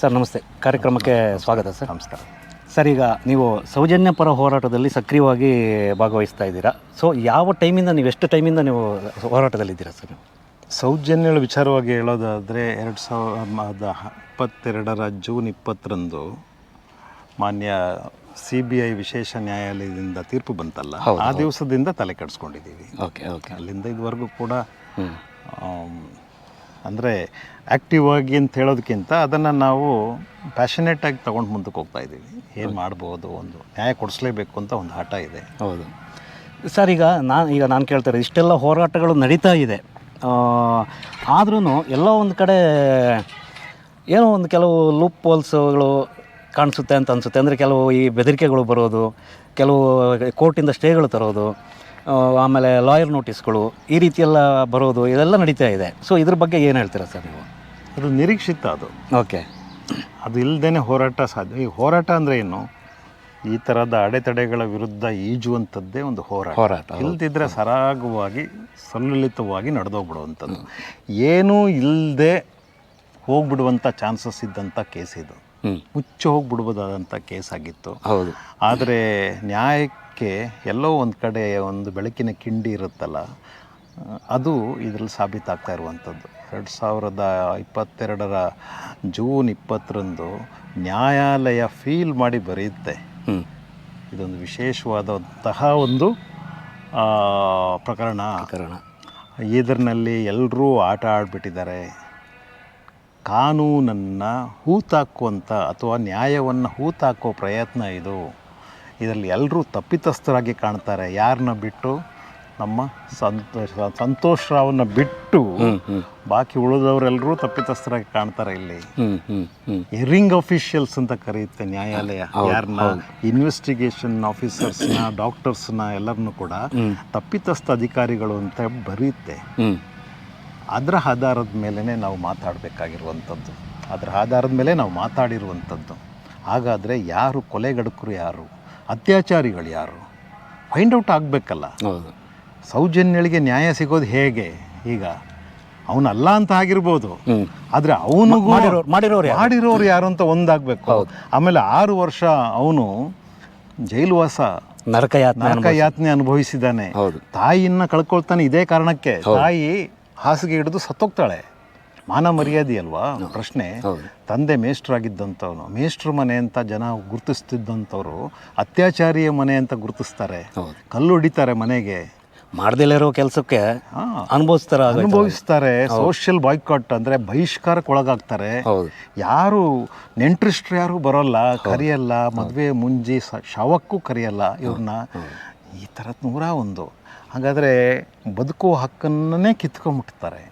Sir ನಮಸ್ತೆ. ಕಾರ್ಯಕ್ರಮಕ್ಕೆ ಸ್ವಾಗತ ಸರ್. ನಮಸ್ಕಾರ. ಸರ್ ಈಗ ನೀವು ಸೌಜನ್ಯ ಪರ ಹೋರಾಟದಲ್ಲಿ ಸಕ್ರಿಯವಾಗಿ ಭಾಗವಹಿಸ್ತಾ ಇದ್ದೀರಾ? ಸೊ ಯಾವ ಟೈಮಿಂದ ನೀವು ಎಷ್ಟು ಟೈಮಿಂದ ನೀವು ಹೋರಾಟದಲ್ಲಿದ್ದೀರಾ ಸರ್ ನೀವು? ಸೌಜನ್ಯಗಳ ವಿಚಾರವಾಗಿ ಹೇಳೋದಾದರೆ ಎರಡು ಸಾವಿರದ ಇಪ್ಪತ್ತೆರಡರ ಜೂನ್ ಇಪ್ಪತ್ತರಂದು ಮಾನ್ಯ ಸಿ ಬಿ ಐ ವಿಶೇಷ ನ್ಯಾಯಾಲಯದಿಂದ ತೀರ್ಪು ಬಂತಲ್ಲ ಆ ದಿವಸದಿಂದ ತಲೆ ಕೆಡಿಸ್ಕೊಂಡಿದ್ದೀವಿ. Okay okay. ಅಲ್ಲಿಂದ ಇದುವರೆಗೂ ಕೂಡ ಅಂದರೆ ಆ್ಯಕ್ಟಿವ್ ಆಗಿ ಅಂತ ಹೇಳೋದಕ್ಕಿಂತ ಅದನ್ನು ನಾವು ಪ್ಯಾಷನೇಟಾಗಿ ತೊಗೊಂಡು ಮುಂದಕ್ಕೆ ಹೋಗ್ತಾ ಇದ್ದೀವಿ. ಏನು ಮಾಡ್ಬೋದು ಒಂದು ನ್ಯಾಯ ಕೊಡಿಸ್ಲೇಬೇಕು ಅಂತ ಒಂದು ಹಠ ಇದೆ. ಹೌದು. ಸರ್ ಈಗ ನಾನು ಈಗ ನಾನು ಕೇಳ್ತಾರೆ ಇಷ್ಟೆಲ್ಲ ಹೋರಾಟಗಳು ನಡೀತಾ ಇದೆ. ಆದ್ರೂ ಎಲ್ಲೋ ಒಂದು ಕಡೆ ಏನೋ ಒಂದು ಕೆಲವು ಲೂಪ್ ಪೋಲ್ಸ್ಗಳು ಕಾಣಿಸುತ್ತೆ ಅಂತ ಅನಿಸುತ್ತೆ. ಅಂದರೆ ಕೆಲವು ಈ ಬೆದರಿಕೆಗಳು ಬರೋದು ಕೆಲವು ಕೋರ್ಟಿಂದ ಸ್ಟೇಗಳು ತರೋದು ಆಮೇಲೆ ಲಾಯರ್ ನೋಟಿಸ್ಗಳು ಈ ರೀತಿಯೆಲ್ಲ ಬರೋದು ಇದೆಲ್ಲ ನಡೀತಾ ಇದೆ. ಸೊ ಇದ್ರ ಬಗ್ಗೆ ಏನು ಹೇಳ್ತೀರಾ ಸರ್ ನೀವು? ಅದು ನಿರೀಕ್ಷಿತ ಅದು. ಓಕೆ ಅದು ಇಲ್ಲದೇ ಹೋರಾಟ ಸಾಧ್ಯ. ಈ ಹೋರಾಟ ಅಂದರೆ ಏನು? ಈ ಥರದ ಅಡೆತಡೆಗಳ ವಿರುದ್ಧ ಈಜುವಂಥದ್ದೇ ಒಂದು ಹೋರಾಟ. ಹೋರಾಟ ಇಲ್ದಿದ್ರೆ ಸರಾಗವಾಗಿ ಸಲ್ಲಲಿತವಾಗಿ ನಡೆದೋಗ್ಬಿಡುವಂಥದ್ದು. ಏನೂ ಇಲ್ಲದೆ ಹೋಗ್ಬಿಡುವಂಥ ಚಾನ್ಸಸ್ ಇದ್ದಂಥ ಕೇಸ್ ಇದು. ಮುಚ್ಚಿ ಹೋಗ್ಬಿಡ್ಬೋದಾದಂಥ ಕೇಸ್ ಆಗಿತ್ತು ಹೌದು. ಆದರೆ ನ್ಯಾಯಕ್ಕೆ ಎಲ್ಲೋ ಒಂದು ಕಡೆ ಒಂದು ಬೆಳಕಿನ ಕಿಂಡಿ ಇರುತ್ತಲ್ಲ ಅದು ಇದರಲ್ಲಿ ಸಾಬೀತಾಗ್ತಾ ಇರುವಂಥದ್ದು. ಎರಡು ಸಾವಿರದ ಇಪ್ಪತ್ತೆರಡರ ಜೂನ್ ಇಪ್ಪತ್ತರಂದು ನ್ಯಾಯಾಲಯ ಫೀಲ್ ಮಾಡಿ ಬರೆಯುತ್ತೆ. ಹ್ಞೂ ಇದೊಂದು ವಿಶೇಷವಾದಂತಹ ಒಂದು ಪ್ರಕರಣ. ಕಾರಣ ಇದರಲ್ಲಿ ಎಲ್ಲರೂ ಆಟ ಆಡಿಬಿಟ್ಟಿದ್ದಾರೆ. ಕಾನೂನನ್ನು ಹೂತಾಕುವಂಥ ಅಥವಾ ನ್ಯಾಯವನ್ನು ಹೂತಾಕೋ ಪ್ರಯತ್ನ ಇದು. ಇದರಲ್ಲಿ ಎಲ್ಲರೂ ತಪ್ಪಿತಸ್ಥರಾಗಿ ಕಾಣ್ತಾರೆ. ಯಾರನ್ನ ಬಿಟ್ಟು ನಮ್ಮ ಸಂತೋಷ ಸಂತೋಷ್ ರಾವ್ನ ಬಿಟ್ಟು ಬಾಕಿ ಉಳಿದವರೆಲ್ಲರೂ ತಪ್ಪಿತಸ್ಥರಾಗಿ ಕಾಣ್ತಾರೆ ಇಲ್ಲಿ. ಹಿಯರಿಂಗ್ ಅಫಿಷಿಯಲ್ಸ್ ಅಂತ ಕರೆಯುತ್ತೆ ನ್ಯಾಯಾಲಯ. ಯಾರನ್ನ ಇನ್ವೆಸ್ಟಿಗೇಷನ್ ಆಫೀಸರ್ಸ್ನ ಡಾಕ್ಟರ್ಸ್ನ ಎಲ್ಲರನ್ನೂ ಕೂಡ ತಪ್ಪಿತಸ್ಥ ಅಧಿಕಾರಿಗಳು ಅಂತ ಬರೆಯುತ್ತೆ ಅದರ ಆಧಾರದ ಮೇಲೇ ನಾವು ಮಾತಾಡಬೇಕಾಗಿರುವಂಥದ್ದು. ಅದರ ಆಧಾರದ ಮೇಲೆ ನಾವು ಮಾತಾಡಿರುವಂಥದ್ದು. ಹಾಗಾದರೆ ಯಾರು ಕೊಲೆಗಡಕರು ಯಾರು? ಅತ್ಯಾಚಾರಿಗಳು ಯಾರು? Find out ಆಗಬೇಕಲ್ಲ. ಸೌಜನ್ಯಳಿಗೆ ನ್ಯಾಯ ಸಿಗೋದು ಹೇಗೆ? ಈಗ ಅವನಲ್ಲ ಅಂತ ಆಗಿರ್ಬೋದು. ಆದರೆ ಅವನಿಗೂ ಮಾಡಿರೋರು ಮಾಡಿರೋರು ಯಾರು? ಅಂತ ಒಂದಾಗಬೇಕು. ಆಮೇಲೆ ಆರು ವರ್ಷ ಅವನು ಜೈಲುವಾಸ ನರಕ ಯಾತನೆ ನರಕ ಯಾತನೆ ಅನುಭವಿಸಿದ್ದಾನೆ. ಹೌದು. ತಾಯಿಯನ್ನ ಕಳ್ಕೊಳ್ತಾನೆ ಇದೇ ಕಾರಣಕ್ಕೆ. ತಾಯಿ ಹಾಸಿಗೆ ಹಿಡಿದು ಸತ್ತೋಗ್ತಾಳೆ. ಮಾನ ಮರ್ಯಾದೆ ಅಲ್ವಾ? ಪ್ರಶ್ನೆ. ತಂದೆ ಮೇಷ್ಟ್ರಾಗಿದ್ದಂಥವನು ಮೇಷ್ಟ್ರ ಮನೆ ಅಂತ ಜನ ಗುರುತಿಸ್ತಿದ್ದಂಥವ್ರು ಅತ್ಯಾಚಾರಿಯ ಮನೆ ಅಂತ ಗುರುತಿಸ್ತಾರೆ. ಕಲ್ಲು ಹೊಡಿತಾರೆ ಮನೆಗೆ. ಮಾಡ್ದಲೇ ಇರೋ ಕೆಲಸಕ್ಕೆ ಅನುಭವಿಸ್ತಾರೆ ಅನುಭವಿಸ್ತಾರ. ಅನುಭವಿಸ್ತಾರೆ ಸೋಷಿಯಲ್ ಬಾಯ್ಕಾಟ್ ಅಂದ್ರೆ ಬಹಿಷ್ಕಾರಕ್ಕೆ ಒಳಗಾಗ್ತಾರೆ. ಯಾರು ನೆಂಟ್ರಿಸ್ಟ್ರು ಯಾರು ಬರೋಲ್ಲ ಕರೆಯಲ್ಲ ಮದುವೆ ಮುಂಜಿ ಶವಕ್ಕೂ ಕರೆಯಲ್ಲ ಇವ್ರನ್ನ. ಈ ಥರದ್ದು ನೂರ ಒಂದು ಹಾಗಾದರೆ ಬದುಕುವ ಹಕ್ಕನ್ನೇ ಕಿತ್ಕೊಂಡ್ಬಿಡ್ತಾರೆ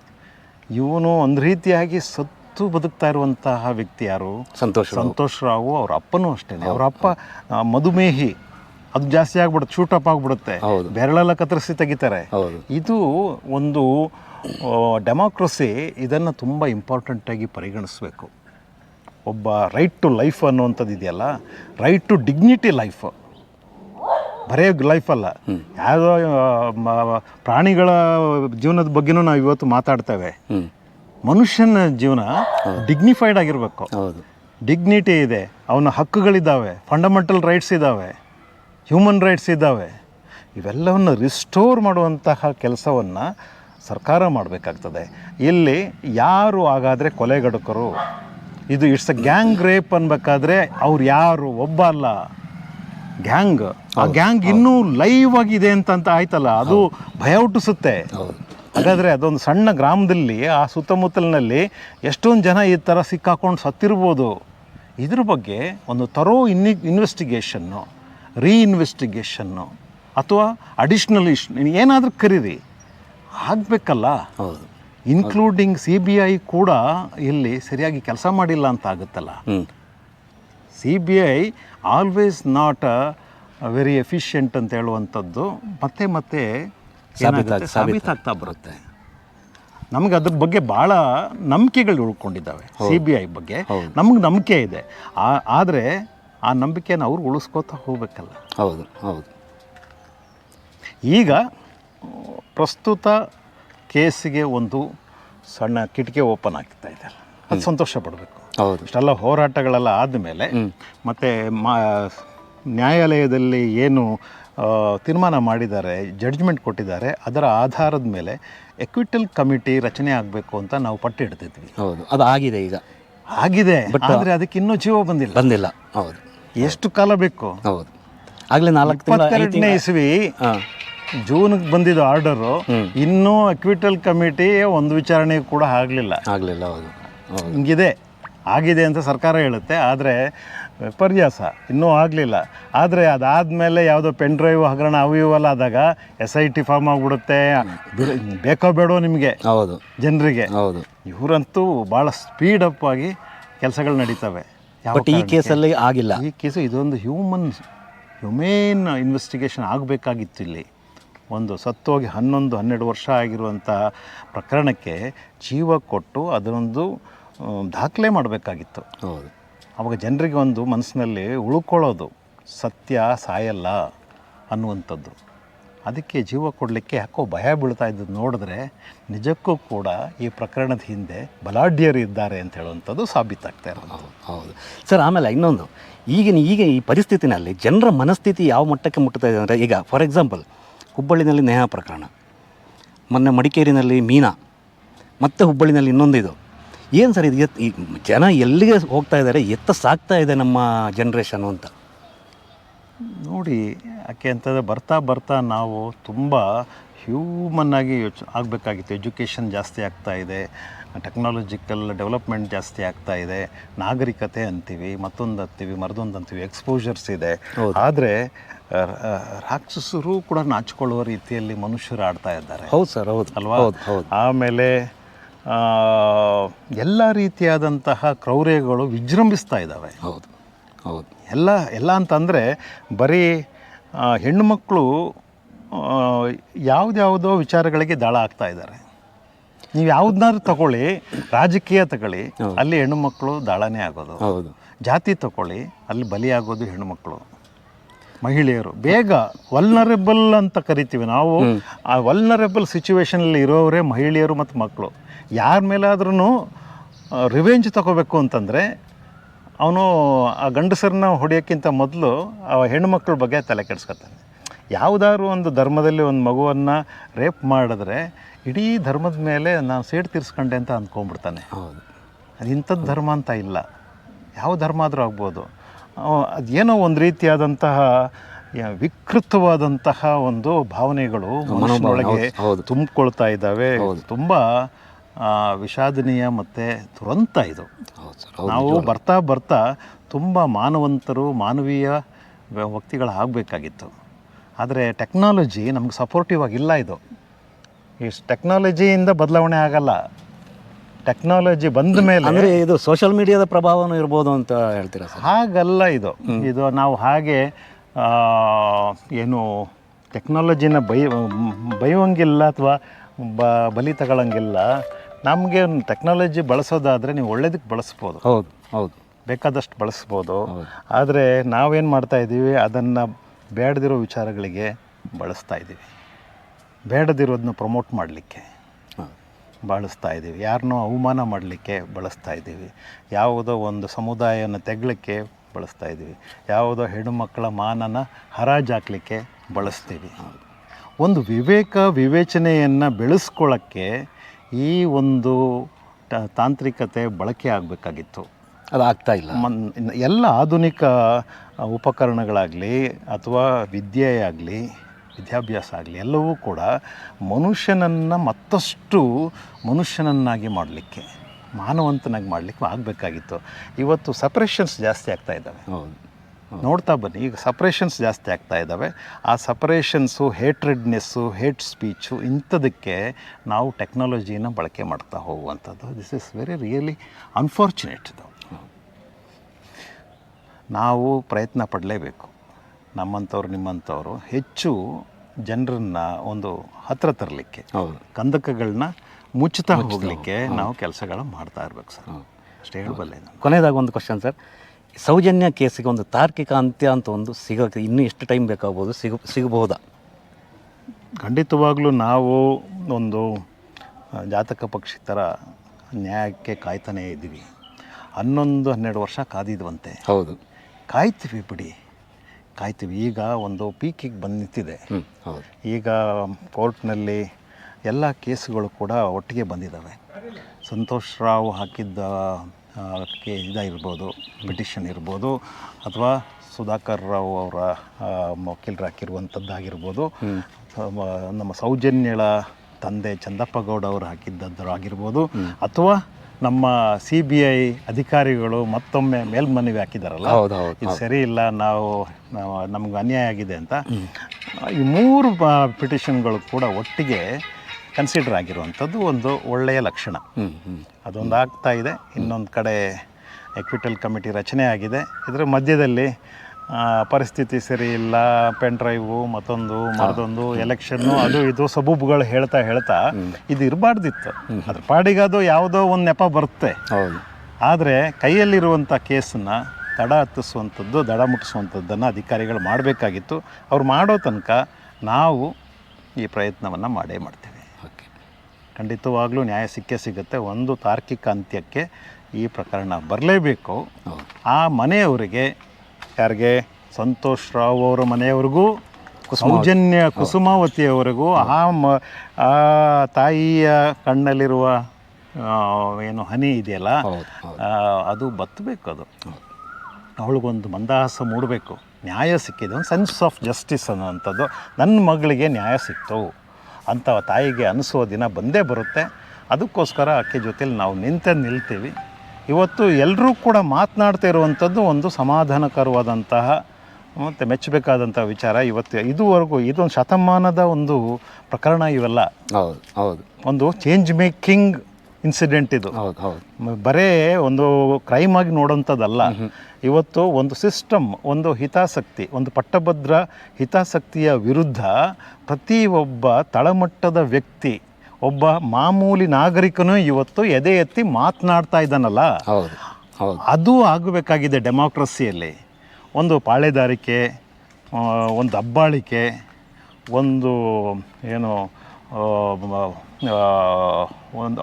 ಇವನು ಒಂದು ರೀತಿಯಾಗಿ ಸತ್ತು ಬದುಕ್ತಾ ಇರುವಂತಹ ವ್ಯಕ್ತಿ ಯಾರು? ಸಂತೋಷ್ ಸಂತೋಷ್ ರಾವು ಅವ್ರ ಅಪ್ಪನೂ ಅಷ್ಟೇ. ಅವ್ರ ಅಪ್ಪ ಮಧುಮೇಹಿ ಅದು ಜಾಸ್ತಿ ಆಗ್ಬಿಡುತ್ತೆ ಶೂಟಪ್ ಆಗ್ಬಿಡುತ್ತೆ. ಹೌದು. ಬೆರಳೆಲ್ಲ ಕತ್ತರಿಸಿ ತೆಗಿತಾರೆ. ಇದು ಒಂದು ಡೆಮಾಕ್ರಸಿ ಇದನ್ನು ತುಂಬ ಇಂಪಾರ್ಟೆಂಟಾಗಿ ಪರಿಗಣಿಸಬೇಕು. ಒಬ್ಬ ರೈಟ್ ಟು ಲೈಫ್ ಅನ್ನುವಂಥದ್ದು ಇದೆಯಲ್ಲ ರೈಟ್ ಟು ಡಿಗ್ನಿಟಿ ಲೈಫ್ ಬರೇ ಲೈಫ್ ಅಲ್ಲ. ಯಾವುದೋ ಪ್ರಾಣಿಗಳ ಜೀವನದ ಬಗ್ಗೆನೂ ನಾವು ಇವತ್ತು ಮಾತಾಡ್ತೇವೆ. ಮನುಷ್ಯನ ಜೀವನ ಡಿಗ್ನಿಫೈಡ್ ಆಗಿರಬೇಕು. ಹೌದು. ಡಿಗ್ನಿಟಿ ಇದೆ. ಅವನ ಹಕ್ಕುಗಳಿದ್ದಾವೆ. ಫಂಡಮೆಂಟಲ್ ರೈಟ್ಸ್ ಇದ್ದಾವೆ. ಹ್ಯೂಮನ್ ರೈಟ್ಸ್ ಇದ್ದಾವೆ. ಇವೆಲ್ಲವನ್ನು ರಿಸ್ಟೋರ್ ಮಾಡುವಂತಹ ಕೆಲಸವನ್ನು ಸರ್ಕಾರ ಮಾಡಬೇಕಾಗ್ತದೆ. ಇಲ್ಲಿ ಯಾರು ಹಾಗಾದರೆ ಕೊಲೆಗಡುಕರು? ಇದು ಇಟ್ಸ್ ಅ ಗ್ಯಾಂಗ್ ರೇಪ್ ಅನ್ಬೇಕಾದ್ರೆ ಅವ್ರು ಯಾರು? ಒಬ್ಬ ಅಲ್ಲ. ಗ್ಯಾಂಗ್. ಆ ಗ್ಯಾಂಗ್ ಇನ್ನೂ ಲೈವ್ ಆಗಿದೆ ಅಂತ ಆಯ್ತಲ್ಲ? ಅದು ಭಯ ಹುಟ್ಟಿಸುತ್ತೆ. ಹಾಗಾದ್ರೆ ಅದೊಂದು ಸಣ್ಣ ಗ್ರಾಮದಲ್ಲಿ ಆ ಸುತ್ತಮುತ್ತಲಿನಲ್ಲಿ ಎಷ್ಟೊಂದು ಜನ ಈ ಥರ ಸಿಕ್ಕಾಕೊಂಡು ಸತ್ತಿರ್ಬೋದು. ಇದ್ರ ಬಗ್ಗೆ ಒಂದು ತರೋ ಇನ್ನಿ ಇನ್ವೆಸ್ಟಿಗೇಷನ್ನು ರೀಇನ್ವೆಸ್ಟಿಗೇಷನ್ನು ಅಥವಾ ಅಡಿಷ್ನಲ್ ಇಶ್ ಏನಾದರೂ ಕರೀರಿ. ಆಗಬೇಕಲ್ಲ? ಹೌದು. ಇನ್ಕ್ಲೂಡಿಂಗ್ ಸಿ ಬಿ ಐ ಕೂಡ ಇಲ್ಲಿ ಸರಿಯಾಗಿ ಕೆಲಸ ಮಾಡಿಲ್ಲ ಅಂತ ಆಗುತ್ತಲ್ಲ? C B I always not a very efficient ಅಂತ ಹೇಳುವಂಥದ್ದು. ಮತ್ತೆ ಮತ್ತೆ ಏನಾಗುತ್ತೆ? ಸಾಬೀತಾಗ್ತಾ ಬರುತ್ತೆ. ನಮಗೆ ಅದ್ರ ಬಗ್ಗೆ ಭಾಳ ನಂಬಿಕೆಗಳು ಉಳ್ಕೊಂಡಿದ್ದಾವೆ ಸಿ ಬಿ ಐ ಬಗ್ಗೆ. ನಮ್ಗೆ ನಂಬಿಕೆ ಇದೆ. ಆದರೆ ಆ ನಂಬಿಕೆನ ಅವ್ರು ಉಳಿಸ್ಕೋತಾ ಹೋಗಬೇಕಲ್ಲ. ಹೌದು ಹೌದು. ಈಗ ಪ್ರಸ್ತುತ ಕೇಸಿಗೆ ಒಂದು ಸಣ್ಣ ಕಿಟಕಿ ಓಪನ್ ಆಗ್ತಾ ಇದೆ. ಅದು ಸಂತೋಷ ಪಡಬೇಕು. ಹೌದು. ಇಷ್ಟೆಲ್ಲ ಹೋರಾಟಗಳೆಲ್ಲ ಆದಮೇಲೆ ಮತ್ತು ಮಾ ನ್ಯಾಯಾಲಯದಲ್ಲಿ ಏನು ತೀರ್ಮಾನ ಮಾಡಿದ್ದಾರೆ ಜಡ್ಜ್ಮೆಂಟ್ ಕೊಟ್ಟಿದ್ದಾರೆ ಅದರ ಆಧಾರದ ಮೇಲೆ ಎಕ್ವಿಟಲ್ ಕಮಿಟಿ ರಚನೆ ಆಗಬೇಕು ಅಂತ ನಾವು ಪಟ್ಟು ಇಡ್ತಿದ್ವಿ. ಹೌದು. ಅದು ಆಗಿದೆ ಈಗ. ಆಗಿದೆ. ಆದರೆ ಅದಕ್ಕೆ ಇನ್ನೂ ಜೀವ ಬಂದಿಲ್ಲ. ಬಂದಿಲ್ಲ. ಹೌದು. ಎಷ್ಟು ಕಾಲ ಬೇಕು? ಹೌದು. ಆಗಲೇ ನಾಲ್ಕು ಇಪ್ಪತ್ತೆರಡನೇ ಇಸ್ವಿ ಜೂನ್ಗೆ ಬಂದಿದ್ದು ಆರ್ಡರು ಇನ್ನೂ ಎಕ್ವಿಟಲ್ ಕಮಿಟಿ ಒಂದು ವಿಚಾರಣೆ ಕೂಡ ಆಗಲಿಲ್ಲ. ಆಗಲಿಲ್ಲ ಹೌದು. ಹಿಂಗಿದೆ. ಆಗಿದೆ ಅಂತ ಸರ್ಕಾರ ಹೇಳುತ್ತೆ ಆದರೆ ವಿಪರ್ಯಾಸ ಇನ್ನೂ ಆಗಲಿಲ್ಲ. ಆದರೆ ಅದಾದಮೇಲೆ ಯಾವುದೋ ಪೆನ್ ಡ್ರೈವ್ ಹಗರಣ ಅವು ಇವೆಲ್ಲ ಆದಾಗ ಎಸ್ ಐ ಟಿ ಫಾರ್ಮ್ ಆಗಿಬಿಡುತ್ತೆ. ಬಿಡು- ಬೇಕೋ ಬೇಡೋ ನಿಮಗೆ ಹೌದು. ಜನರಿಗೆ. ಹೌದು. ಇವರಂತೂ ಭಾಳ ಅಪ್ ಆಗಿ ಕೆಲಸಗಳು ನಡೀತವೆ. ಬಟ್ ಈ ಕೇಸಲ್ಲಿ ಆಗಿಲ್ಲ. ಈ ಕೇಸು ಇದೊಂದು ಹ್ಯೂಮನ್ ಹ್ಯೂಮೇನ್ ಇನ್ವೆಸ್ಟಿಗೇಷನ್ ಆಗಬೇಕಾಗಿತ್ತು ಇಲ್ಲಿ. ಒಂದು ಸತ್ತೋಗಿ ಹನ್ನೊಂದು ಹನ್ನೆರಡು ವರ್ಷ ಆಗಿರುವಂಥ ಪ್ರಕರಣಕ್ಕೆ ಜೀವ ಕೊಟ್ಟು ಅದನ್ನೊಂದು ಆ, ದಾಖಲೆ ಮಾಡಬೇಕಾಗಿತ್ತು. ಹೌದು. ಅವಾಗ ಜನರಿಗೆ ಒಂದು ಮನಸ್ಸಿನಲ್ಲಿ ಉಳ್ಕೊಳ್ಳೋದು ಸತ್ಯ ಸಾಯಲ್ಲ ಅನ್ನುವಂಥದ್ದು. ಅದಕ್ಕೆ ಜೀವ ಕೊಡಲಿಕ್ಕೆ ಯಾಕೋ ಭಯ ಬೀಳ್ತಾ ಇದ್ದದ್ದು ನೋಡಿದ್ರೆ ನಿಜಕ್ಕೂ ಕೂಡ ಈ ಪ್ರಕರಣದ ಹಿಂದೆ ಬಲಾಢ್ಯರು ಇದ್ದಾರೆ ಅಂತ ಹೇಳುವಂಥದ್ದು ಸಾಬೀತಾಗ್ತಾ ಇರೋದು. ಹೌದು ಹೌದು. ಸರ್ ಆಮೇಲೆ ಇನ್ನೊಂದು. ಈಗಿನ ಈಗ ಈ ಪರಿಸ್ಥಿತಿನಲ್ಲಿ ಜನರ ಮನಸ್ಥಿತಿ ಯಾವ ಮಟ್ಟಕ್ಕೆ ಮುಟ್ತಾ ಇದೆ ಅಂದರೆ ಈಗ ಫಾರ್ ಎಕ್ಸಾಂಪಲ್ ಹುಬ್ಬಳ್ಳಿನಲ್ಲಿ ನೇಹ ಪ್ರಕರಣ ಮೊನ್ನೆ ಮಡಿಕೇರಿನಲ್ಲಿ ಮೀನಾ ಮತ್ತು ಹುಬ್ಬಳ್ಳಿನಲ್ಲಿ ಇನ್ನೊಂದು ಇದು. ಏನು ಸರ್ ಇದು? ಎತ್- ಜನ ಎಲ್ಲಿಗೆ ಹೋಗ್ತಾ ಇದ್ದಾರೆ? ಎತ್ತ ಸಾಕ್ತಾ ಇದೆ ನಮ್ಮ ಜನ್ರೇಷನು ಅಂತ. ನೋಡಿ ಯಾಕೆ ಅಂತಂದರೆ ಬರ್ತಾ ಬರ್ತಾ ನಾವು ತುಂಬ ಹ್ಯೂಮನ್ ಆಗಿ ಯೋಚ ಆಗಬೇಕಾಗಿತ್ತು. ಎಜುಕೇಷನ್ ಜಾಸ್ತಿ ಆಗ್ತಾ ಇದೆ. ಟೆಕ್ನಾಲಜಿಕಲ್ ಡೆವಲಪ್ಮೆಂಟ್ ಜಾಸ್ತಿ ಆಗ್ತಾ ಇದೆ. ನಾಗರಿಕತೆ ಅಂತೀವಿ ಮತ್ತೊಂದು ಅಂತೀವಿ ಮರದೊಂದು ಅಂತೀವಿ ಎಕ್ಸ್ಪೋಜರ್ಸ್ ಇದೆ. ಆದರೆ ರಾಕ್ಷಸರು ಕೂಡ ನಾಚಿಕೊಳ್ಳುವ ರೀತಿಯಲ್ಲಿ ಮನುಷ್ಯರು ಆಡ್ತಾ ಇದ್ದಾರೆ. ಹೌದು ಸರ್ ಹೌದು. ಅಲ್ವಾ? ಹೌದು ಹೌದು. ಆಮೇಲೆ ಎಲ್ಲ ರೀತಿಯಾದಂತಹ ಕ್ರೌರ್ಯಗಳು ವಿಜೃಂಭಿಸ್ತಾ ಇದ್ದಾವೆ. ಹೌದು ಹೌದು. ಎಲ್ಲ ಎಲ್ಲ ಅಂತಂದರೆ ಬರೀ ಹೆಣ್ಣುಮಕ್ಕಳು ಯಾವುದ್ಯಾವುದೋ ವಿಚಾರಗಳಿಗೆ ದಾಳ ಆಗ್ತಾ ಇದ್ದಾರೆ. ನೀವು ಯಾವುದನ್ನಾದ್ರೂ ತಗೊಳ್ಳಿ ರಾಜಕೀಯ ತಗೊಳ್ಳಿ ಅಲ್ಲಿ ಹೆಣ್ಣುಮಕ್ಕಳು ದಾಳನೇ ಆಗೋದು. ಹೌದು. ಜಾತಿ ತಗೊಳ್ಳಿ ಅಲ್ಲಿ ಬಲಿಯಾಗೋದು ಹೆಣ್ಣುಮಕ್ಕಳು ಮಹಿಳೆಯರು ಬೇಗ ವಲ್ನರೆಬಲ್ ಅಂತ ಕರಿತೀವಿ ನಾವು. ಆ ವಲ್ನರೇಬಲ್ ಸಿಚುವೇಶನಲ್ಲಿ ಇರೋವರೇ ಮಹಿಳೆಯರು ಮತ್ತು ಮಕ್ಕಳು. ಯಾರ ಮೇಲಾದ್ರೂ ರಿವೆಂಜ್ ತಗೋಬೇಕು ಅಂತಂದರೆ ಅವನು ಆ ಗಂಡಸರನ್ನ ಹೊಡೆಯೋಕ್ಕಿಂತ ಮೊದಲು ಆ ಹೆಣ್ಣುಮಕ್ಳ ಬಗ್ಗೆ ತಲೆ ಕೆಡಿಸ್ಕೊತಾನೆ. ಯಾವುದಾದ್ರು ಒಂದು ಧರ್ಮದಲ್ಲಿ ಒಂದು ಮಗುವನ್ನು ರೇಪ್ ಮಾಡಿದ್ರೆ ಇಡೀ ಧರ್ಮದ ಮೇಲೆ ನಾನು ಸೇಡು ತೀರಿಸ್ಕೊಂಡೆ ಅಂತ ಅಂದ್ಕೊಂಬಿಡ್ತಾನೆ ಹೌದು. ಅದು ಇಂಥದ್ದು ಧರ್ಮ ಅಂತ ಇಲ್ಲ. ಯಾವ ಧರ್ಮ ಆದರೂ ಆಗ್ಬೋದು. ಅದೇನೋ ಒಂದು ರೀತಿಯಾದಂತಹ ವಿಕೃತವಾದಂತಹ ಒಂದು ಭಾವನೆಗಳು ಮನುಷ್ಯನೊಳಗೆ ಹೌದು. ತುಂಬಿಕೊಳ್ತಾ ಇದ್ದಾವೆ. ತುಂಬ ವಿಷಾದನೀಯ ಮತ್ತು ದುರಂತ ಇದು. ನಾವು ಬರ್ತಾ ಬರ್ತಾ ತುಂಬ ಮಾನವಂತರು ಮಾನವೀಯ ವ್ಯ- ವ್ಯಕ್ತಿಗಳಾಗಬೇಕಾಗಿತ್ತು ಆದರೆ ಟೆಕ್ನಾಲಜಿ ನಮ್ಗೆ ಸಪೋರ್ಟಿವ್ ಆಗಿಲ್ಲ ಇದು. ಈ ಟೆಕ್ನಾಲಜಿಯಿಂದ ಬದಲಾವಣೆ ಆಗಲ್ಲ. ಟೆಕ್ನಾಲಜಿ ಬಂದ ಮೇಲೆ ಅಂದರೆ ಇದು ಸೋಷಿಯಲ್ ಮೀಡಿಯಾದ ಪ್ರಭಾವನೂ ಇರ್ಬೋದು ಅಂತ ಹೇಳ್ತೀರಾ ಹಾಗಲ್ಲ ಇದು. ಇದು ನಾವು ಹಾಗೆ ಏನು ಟೆಕ್ನಾಲಜಿನ ಬೈ ಬೈಯೋಂಗಿಲ್ಲ ಅಥವಾ ಬ ಬಲಿ ತಗೊಳ್ಳಂಗಿಲ್ಲ ನಮಗೆ ಟೆಕ್ನಾಲಜಿ ಬಳಸೋದಾದರೆ ನೀವು ಒಳ್ಳೇದಕ್ಕೆ ಬಳಸ್ಬೋದು. ಹೌದು ಹೌದು. ಬೇಕಾದಷ್ಟು ಬಳಸ್ಬೋದು. ಆದರೆ ನಾವೇನು ಮಾಡ್ತಾ ಇದ್ದೀವಿ ಅದನ್ನು ಬೇಡದಿರೋ ವಿಚಾರಗಳಿಗೆ ಬಳಸ್ತಾ ಇದ್ದೀವಿ ಬೇಡದಿರೋದನ್ನ ಪ್ರಮೋಟ್ ಮಾಡಲಿಕ್ಕೆ ಬಳಸ್ತಾ ಇದ್ದೀವಿ ಯಾರನ್ನೋ ಅವಮಾನ ಮಾಡಲಿಕ್ಕೆ ಬಳಸ್ತಾ ಇದ್ದೀವಿ ಯಾವುದೋ ಒಂದು ಸಮುದಾಯವನ್ನು ತೆಗಲಿಕ್ಕೆ ಬಳಸ್ತಾ ಇದ್ದೀವಿ ಯಾವುದೋ ಹೆಣ್ಣುಮಕ್ಕಳ ಮಾನನ ಹರಾಜು ಹಾಕ್ಲಿಕ್ಕೆ ಬಳಸ್ತೀವಿ ಒಂದು ವಿವೇಕ ವಿವೇಚನೆಯನ್ನು ಬೆಳೆಸ್ಕೊಳ್ಳೋಕ್ಕೆ ಈ ಒಂದು ತಾಂತ್ರಿಕತೆ ಬಳಕೆ ಆಗಬೇಕಾಗಿತ್ತು. ಅದು ಆಗ್ತಾ ಇಲ್ಲ. ಮನ್ ಎಲ್ಲ ಆಧುನಿಕ ಉಪಕರಣಗಳಾಗಲಿ ಅಥವಾ ವಿದ್ಯೆಯಾಗಲಿ ವಿದ್ಯಾಭ್ಯಾಸ ಆಗಲಿ ಎಲ್ಲವೂ ಕೂಡ ಮನುಷ್ಯನನ್ನು ಮತ್ತಷ್ಟು ಮನುಷ್ಯನನ್ನಾಗಿ ಮಾಡಲಿಕ್ಕೆ ಮಾನವಂತನಾಗಿ ಮಾಡಲಿಕ್ಕೆ ಆಗಬೇಕಾಗಿತ್ತು. ಇವತ್ತು ಸಪ್ರೇಷನ್ಸ್ ಜಾಸ್ತಿ ಆಗ್ತಾ ಇದ್ದಾವೆ. ಹೌದು. ನೋಡ್ತಾ ಬನ್ನಿ. ಈಗ ಸಪ್ರೇಷನ್ಸ್ ಜಾಸ್ತಿ ಆಗ್ತಾ ಇದ್ದಾವೆ ಆ ಸಪ್ರೇಷನ್ಸು ಹೇಟ್ರೆಡ್ನೆಸ್ಸು ಹೇಟ್ ಸ್ಪೀಚು ಇಂಥದಕ್ಕೆ ನಾವು ಟೆಕ್ನಾಲಜಿನ ಬಳಕೆ ಮಾಡ್ತಾ ಹೋಗುವಂಥದ್ದು. This is very really unfortunate ಇದು ನಾವು ಪ್ರಯತ್ನ ಪಡಲೇಬೇಕು. ನಮ್ಮಂಥವ್ರು ನಿಮ್ಮಂಥವ್ರು ಹೆಚ್ಚು ಜನರನ್ನು ಒಂದು ಹತ್ರ ತರಲಿಕ್ಕೆ ಹೌದು. ಕಂದಕಗಳನ್ನ ಮುಚ್ಚುತ್ತಾ ಹೋಗಲಿಕ್ಕೆ ನಾವು ಕೆಲಸಗಳು ಮಾಡ್ತಾ ಇರ್ಬೇಕು ಸರ್. ಅಷ್ಟೇ ಹೇಳಬಲ್ಲೆ ಕೊನೆಯದಾಗ ಒಂದು ಕ್ವಶನ್ ಸರ್ ಸೌಜನ್ಯ ಕೇಸಿಗೆ ಒಂದು ತಾರ್ಕಿಕ ಅಂತ್ಯ ಅಂತ ಒಂದು ಸಿಗೋಕ್ಕೆ ಇನ್ನೂ ಎಷ್ಟು ಟೈಮ್ ಬೇಕಾಗ್ಬೋದು? ಸಿಗ ಸಿಗಬಹುದಾ? ಖಂಡಿತವಾಗಲೂ ನಾವು ಒಂದು ಜಾತಕ ಪಕ್ಷಿ ಥರ ನ್ಯಾಯಕ್ಕೆ ಕಾಯ್ತಾನೇ ಇದ್ದೀವಿ. ಹನ್ನೊಂದು ಹನ್ನೆರಡು ವರ್ಷ ಕಾದಿದ್ವಂತೆ. ಹೌದು. ಕಾಯ್ತೀವಿ ಬಿಡಿ. ಕಾಯ್ತೀವಿ. ಈಗ ಒಂದು ಪೀಕಿಗೆ ಬಂದು ನಿಂತಿದೆ ಹೌದು. ಈಗ ಕೋರ್ಟ್ನಲ್ಲಿ ಎಲ್ಲ ಕೇಸುಗಳು ಕೂಡ ಒಟ್ಟಿಗೆ ಬಂದಿದ್ದಾವೆ. ಸಂತೋಷ್ ರಾವ್ ಹಾಕಿದ್ದ ಕೆ ಇದಾಗಿರ್ಬೋದು ಪಿಟಿಷನ್ ಇರ್ಬೋದು ಅಥವಾ ಸುಧಾಕರ್ ರಾವ್ ಅವರ ವಕೀಲರು ಹಾಕಿರುವಂಥದ್ದಾಗಿರ್ಬೋದು ನಮ್ಮ ಸೌಜನ್ಯಳ ತಂದೆ ಚಂದಪ್ಪ ಗೌಡ ಅವರು ಹಾಕಿದ್ದದ್ದು ಆಗಿರ್ಬೋದು ಅಥವಾ ನಮ್ಮ ಸಿ ಬಿ ಐ ಅಧಿಕಾರಿಗಳು ಮತ್ತೊಮ್ಮೆ ಮೇಲ್ಮನವಿ ಹಾಕಿದಾರಲ್ಲ ಇದು ಸರಿ ಇಲ್ಲ ನಾವು ನಮ್ಗೆ ಅನ್ಯಾಯ ಆಗಿದೆ ಅಂತ ಈ ಮೂರು ಪಿಟಿಷನ್ಗಳು ಕೂಡ ಒಟ್ಟಿಗೆ ಕನ್ಸಿಡರ್ ಆಗಿರುವಂಥದ್ದು ಒಂದು ಒಳ್ಳೆಯ ಲಕ್ಷಣ. ಅದೊಂದು ಆಗ್ತಾ ಇದೆ ಇನ್ನೊಂದು ಕಡೆ ಎಕ್ವಿಟಲ್ ಕಮಿಟಿ ರಚನೆ ಆಗಿದೆ ಇದರ ಮಧ್ಯದಲ್ಲಿ ಪರಿಸ್ಥಿತಿ ಸರಿ ಇಲ್ಲ ಪೆನ್ ಡ್ರೈವು ಮತ್ತೊಂದು ಮತ್ತೊಂದು ಎಲೆಕ್ಷನ್ನು ಅದು ಇದು ಸಬೂಬುಗಳು ಹೇಳ್ತಾ ಹೇಳ್ತಾ ಇದು ಇರಬಾರ್ದಿತ್ತು. ಅದ್ರ ಪಾಡಿಗೆ ಅದು ಯಾವುದೋ ಒಂದು ನೆಪ ಬರುತ್ತೆ. ಹೌದು. ಆದರೆ ಕೈಯಲ್ಲಿರುವಂಥ ಕೇಸನ್ನು ದಡ ಹತ್ತಿಸುವಂಥದ್ದು ದಡ ಮುಟ್ಟಿಸುವಂಥದ್ದನ್ನು ಅಧಿಕಾರಿಗಳು ಮಾಡಬೇಕಾಗಿತ್ತು. ಅವ್ರು ಮಾಡೋ ತನಕ ನಾವು ಈ ಪ್ರಯತ್ನವನ್ನು ಮಾಡೇ ಮಾಡ್ತೇವೆ. ಖಂಡಿತವಾಗ್ಲೂ ನ್ಯಾಯ ಸಿಕ್ಕೇ ಸಿಗುತ್ತೆ. ಒಂದು ತಾರ್ಕಿಕ ಅಂತ್ಯಕ್ಕೆ ಈ ಪ್ರಕರಣ ಬರಲೇಬೇಕು. ಆ ಮನೆಯವರಿಗೆ ಯಾರಿಗೆ? ಸಂತೋಷ್ ರಾವ್ ಅವರ ಮನೆಯವರಿಗೂ ಸೌಜನ್ಯ ಕುಸುಮಾವತಿಯವರೆಗೂ ಆ ಮ ಆ ತಾಯಿಯ ಕಣ್ಣಲ್ಲಿರುವ ಏನು ಹನಿ ಇದೆಯಲ್ಲ ಅದು ಬತ್ತಬೇಕು ಅದು. ಅವಳಿಗೊಂದು ಮಂದಹಾಸ ಮೂಡಬೇಕು. ನ್ಯಾಯ ಸಿಕ್ಕಿದೆ. ಒಂದು ಸೆನ್ಸ್ ಆಫ್ ಜಸ್ಟಿಸ್ ಅನ್ನೋವಂಥದ್ದು. ನನ್ನ ಮಗಳಿಗೆ ನ್ಯಾಯ ಸಿಕ್ತು. ಅಂತ ತಾಯಿಗೆ ಅನಿಸೋ ದಿನ ಬಂದೇ ಬರುತ್ತೆ. ಅದಕ್ಕೋಸ್ಕರ ಆಕೆ ಜೊತೇಲಿ ನಾವು ನಿಂತೆ ನಿಲ್ತೀವಿ. ಇವತ್ತು ಎಲ್ಲರೂ ಕೂಡ ಮಾತನಾಡ್ತಾ ಇರುವಂಥದ್ದು ಒಂದು ಸಮಾಧಾನಕರವಾದಂತಹ ಮತ್ತು ಮೆಚ್ಚಬೇಕಾದಂಥ ವಿಚಾರ. ಇವತ್ತು ಇದುವರೆಗೂ ಇದೊಂದು ಶತಮಾನದ ಒಂದು ಪ್ರಕರಣ ಇವೆಲ್ಲ. ಹೌದು ಹೌದು. ಒಂದು ಚೇಂಜ್ ಮೇಕಿಂಗ್ ಇನ್ಸಿಡೆಂಟ್ ಇದು. ಹೌದು ಹೌದು. ಬರೇ ಒಂದು ಕ್ರೈಮ್ ಆಗಿ ನೋಡೋಂಥದ್ದಲ್ಲ. ಇವತ್ತು ಒಂದು ಸಿಸ್ಟಮ್ ಒಂದು ಹಿತಾಸಕ್ತಿ ಒಂದು ಪಟ್ಟಭದ್ರ ಹಿತಾಸಕ್ತಿಯ ವಿರುದ್ಧ ಪ್ರತಿ ಒಬ್ಬ ತಳಮಟ್ಟದ ವ್ಯಕ್ತಿ ಒಬ್ಬ ಮಾಮೂಲಿ ನಾಗರಿಕನೂ ಇವತ್ತು ಎದೆ ಎತ್ತಿ ಮಾತನಾಡ್ತಾ ಇದ್ದಾನಲ್ಲ. ಹೌದು ಹೌದು. ಅದು ಆಗಬೇಕಾಗಿದೆ ಡೆಮಾಕ್ರಸಿಯಲ್ಲಿ. ಒಂದು ಪಾಳೆದಾರಿಕೆ ಒಂದು ಅಬ್ಬಾಳಿಕೆ ಒಂದು ಏನು ಒಂದು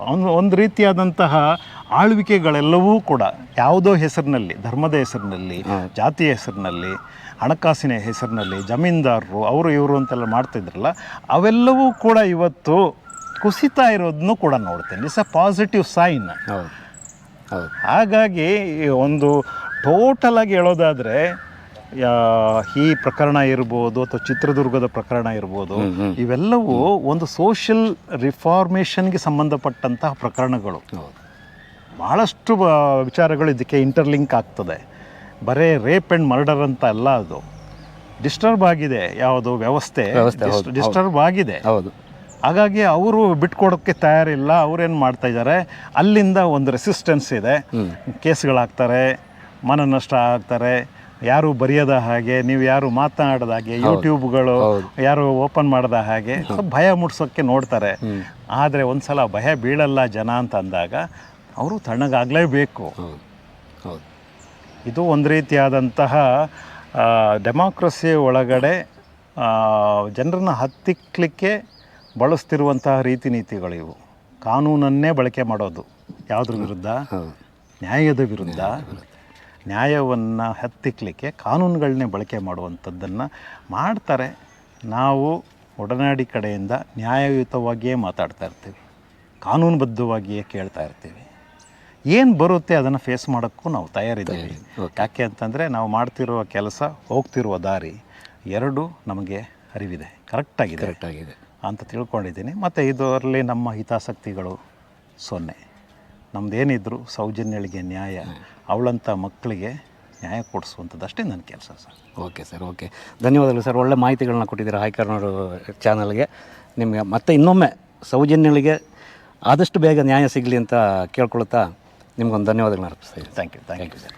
ಒಂದು ಒಂದು ರೀತಿಯಾದಂತಹ ಆಳ್ವಿಕೆಗಳೆಲ್ಲವೂ ಕೂಡ ಯಾವುದೋ ಹೆಸರಿನಲ್ಲಿ ಧರ್ಮದ ಹೆಸರಿನಲ್ಲಿ ಜಾತಿಯ ಹೆಸರಿನಲ್ಲಿ ಹಣಕಾಸಿನ ಹೆಸರಿನಲ್ಲಿ ಜಮೀನ್ದಾರರು ಅವರು ಇವರು ಅಂತೆಲ್ಲ ಮಾಡ್ತಿದ್ರಲ್ಲ ಅವೆಲ್ಲವೂ ಕೂಡ ಇವತ್ತು ಕುಸಿತಾ ಇರೋದನ್ನು ಕೂಡ ನೋಡ್ತೇನೆ. ಇಟ್ಸ್ ಅ ಪಾಸಿಟಿವ್ ಸೈನ್ ಹೌದು. ಹೌದು. ಹಾಗಾಗಿ ಒಂದು ಟೋಟಲ್ ಆಗಿ ಹೇಳೋದಾದರೆ ಈ ಪ್ರಕರಣ ಇರ್ಬೋದು ಅಥವಾ ಚಿತ್ರದುರ್ಗದ ಪ್ರಕರಣ ಇರ್ಬೋದು ಇವೆಲ್ಲವೂ ಒಂದು ಸೋಷಿಯಲ್ ರಿಫಾರ್ಮೇಷನ್ಗೆ ಸಂಬಂಧಪಟ್ಟಂತಹ ಪ್ರಕರಣಗಳು. ಬಹಳಷ್ಟು ವಿಚಾರಗಳು ಇದಕ್ಕೆ ಇಂಟರ್ಲಿಂಕ್ ಆಗ್ತದೆ. ಬರೇ ರೇಪ್ ಆ್ಯಂಡ್ ಮರ್ಡರ್ ಅಂತ ಅಲ್ಲ ಅದು. ಡಿಸ್ಟರ್ಬ್ ಆಗಿದೆ ಯಾವುದು ವ್ಯವಸ್ಥೆ. ವ್ಯವಸ್ಥೆ, ಡಿಸ್ಟರ್ಬ್ ಆಗಿದೆ. ಹೌದು. ಹಾಗಾಗಿ ಅವರು ಬಿಟ್ಕೊಡೋಕ್ಕೆ ತಯಾರಿಲ್ಲ ಅವ್ರೇನು ಮಾಡ್ತಾ ಇದ್ದಾರೆ? ಅಲ್ಲಿಂದ ಒಂದು ರೆಸಿಸ್ಟೆನ್ಸ್ ಇದೆ. ಕೇಸ್ಗಳಾಗ್ತಾರೆ ಮನನಷ್ಟ ಆಗ್ತಾರೆ ಯಾರು ಬರೆಯದ ಹಾಗೆ ನೀವು ಯಾರು ಮಾತನಾಡದ ಹಾಗೆ ಯೂಟ್ಯೂಬ್ಗಳು. ಯಾರು ಓಪನ್ ಮಾಡದ ಹಾಗೆ ಸ್ವಲ್ಪ ಭಯ ಮೂಡಿಸೋಕ್ಕೆ ನೋಡ್ತಾರೆ. ಆದರೆ ಒಂದ್ಸಲ ಭಯ ಬೀಳಲ್ಲ ಜನ ಅಂತ ಅಂದಾಗ ಅವರು ತಣ್ಣಗಾಗಲೇಬೇಕು. ಇದು ಒಂದು ರೀತಿಯಾದಂತಹ ಡೆಮಾಕ್ರಸಿ ಒಳಗಡೆ ಜನರನ್ನ ಹತ್ತಿಕ್ಕಲಿಕ್ಕೆ ಬಳಸ್ತಿರುವಂತಹ ರೀತಿ ನೀತಿಗಳು ಇವು. ಕಾನೂನನ್ನೇ ಬಳಕೆ ಮಾಡೋದು. ಯಾವುದ್ರ ವಿರುದ್ಧ. ನ್ಯಾಯದ ವಿರುದ್ಧ. ನ್ಯಾಯವನ್ನು ಹತ್ತಿಕ್ಕಲಿಕ್ಕೆ ಕಾನೂನುಗಳನ್ನೇ ಬಳಕೆ ಮಾಡುವಂಥದ್ದನ್ನು ಮಾಡ್ತಾರೆ. ನಾವು ಒಡನಾಡಿ ಕಡೆಯಿಂದ ನ್ಯಾಯಯುತವಾಗಿಯೇ ಮಾತಾಡ್ತಾ ಇರ್ತೀವಿ. ಕಾನೂನುಬದ್ಧವಾಗಿಯೇ ಕೇಳ್ತಾ ಇರ್ತೀವಿ. ಏನು ಬರುತ್ತೆ ಅದನ್ನು ಫೇಸ್ ಮಾಡೋಕ್ಕೂ ನಾವು ತಯಾರಿದ್ದೀವಿ. ಯಾಕೆ ಅಂತಂದರೆ ನಾವು ಮಾಡ್ತಿರುವ ಕೆಲಸ ಹೋಗ್ತಿರುವ ದಾರಿ ಎರಡು ನಮಗೆ ಅರಿವಿದೆ. ಕರೆಕ್ಟಾಗಿದೆ ಕರೆಕ್ಟಾಗಿದೆ ಅಂತ ತಿಳ್ಕೊಂಡಿದ್ದೀನಿ. ಮತ್ತು ಇದರಲ್ಲಿ ನಮ್ಮ ಹಿತಾಸಕ್ತಿಗಳು ಸೊನ್ನೆ. ನಮ್ಮದೇನಿದ್ರು ಸೌಜನ್ಯಳಿಗೆ ನ್ಯಾಯ ಅವಳಂಥ ಮಕ್ಕಳಿಗೆ ನ್ಯಾಯ ಕೊಡಿಸುವಂಥದ್ದು ಅಷ್ಟೇ ನನ್ನ ಕೆಲಸ ಸರ್. Okay sir okay. ಧನ್ಯವಾದಗಳು ಸರ್ ಒಳ್ಳೆ ಮಾಹಿತಿಗಳನ್ನ ಕೊಟ್ಟಿದ್ದೀರಾ ಹೈಕರ್ನಾಡು ಚಾನಲ್ಗೆ. ನಿಮಗೆ ಮತ್ತೆ ಇನ್ನೊಮ್ಮೆ ಸೌಜನ್ಯಳಿಗೆ ಆದಷ್ಟು ಬೇಗ ನ್ಯಾಯ ಸಿಗಲಿ ಅಂತ ಕೇಳ್ಕೊಳ್ತಾ ನಿಮಗೊಂದು ಧನ್ಯವಾದಗಳನ್ನ ಅರ್ಪಿಸ್ತಾ thank you thank you sir